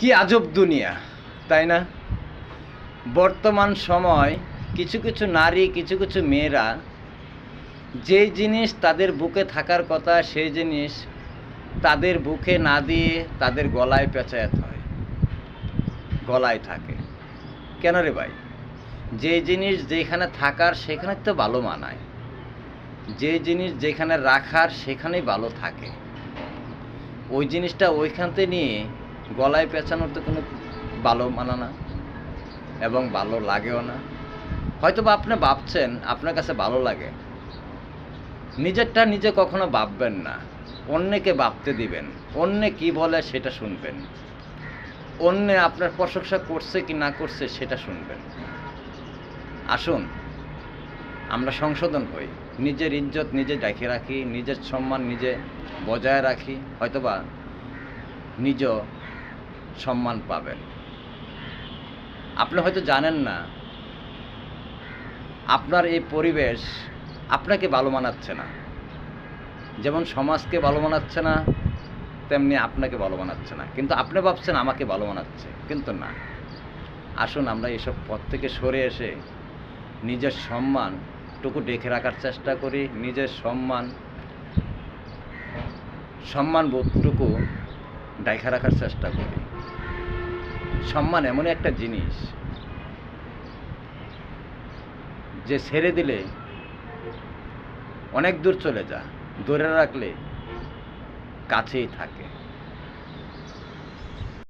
কি আজব দুনিয়া, তাই না? বর্তমান সময় কিছু কিছু নারী, কিছু কিছু মেয়েরা যে জিনিস তাদের বুকে থাকার কথা, সেই জিনিস তাদের বুকে না দিয়ে তাদের গলায় পেঁচায়াত হয়। গলায় থাকে। কেন রে ভাই? যে জিনিস যেখানে থাকার, সেখানে তো ভালো মানায়। যে জিনিস যেখানে রাখার, সেখানেই ভালো থাকে। ওই জিনিসটা ওইখানতে নিয়ে গলায় পেঁচানোর তো কোনো ভালো মানা না এবং ভালো লাগেও না। হয়তো বা আপনি ভাবছেন আপনার কাছে ভালো লাগে। নিজেরটা নিজে কখনো ভাববেন না। অন্যকে ভাবতে দিবেন। অন্যে কি বলে সেটা শুনবেন। অন্যে আপনার প্রশংসা করছে কি না করছে সেটা শুনবেন। আসুন, আমরা সংশোধন হই। নিজের ইজ্জত নিজে রেখে রাখি, নিজের সম্মান নিজে বজায় রাখি। হয়তোবা নিজ সম্মান পাবেন। আপনি হয়তো জানেন না, আপনার এই পরিবেশ আপনাকে ভালো মানাচ্ছে না। যেমন সমাজকে ভালো মানাচ্ছে না, তেমনি আপনাকে ভালো মানাচ্ছে না। কিন্তু আপনি ভাবছেন আমাকে ভালো মানাচ্ছে, কিন্তু না। আসুন আমরা এসব পথ থেকে সরে এসে নিজের সম্মানটুকু ডেকে রাখার চেষ্টা করি, নিজের সম্মান সম্মান বোধটুকু ডাইখা রাখার চেষ্টা করি। সম্মান এমন একটা জিনিস যে ছেড়ে দিলে অনেক দূর চলে যা দূরে রাখলে কাছেই থাকে।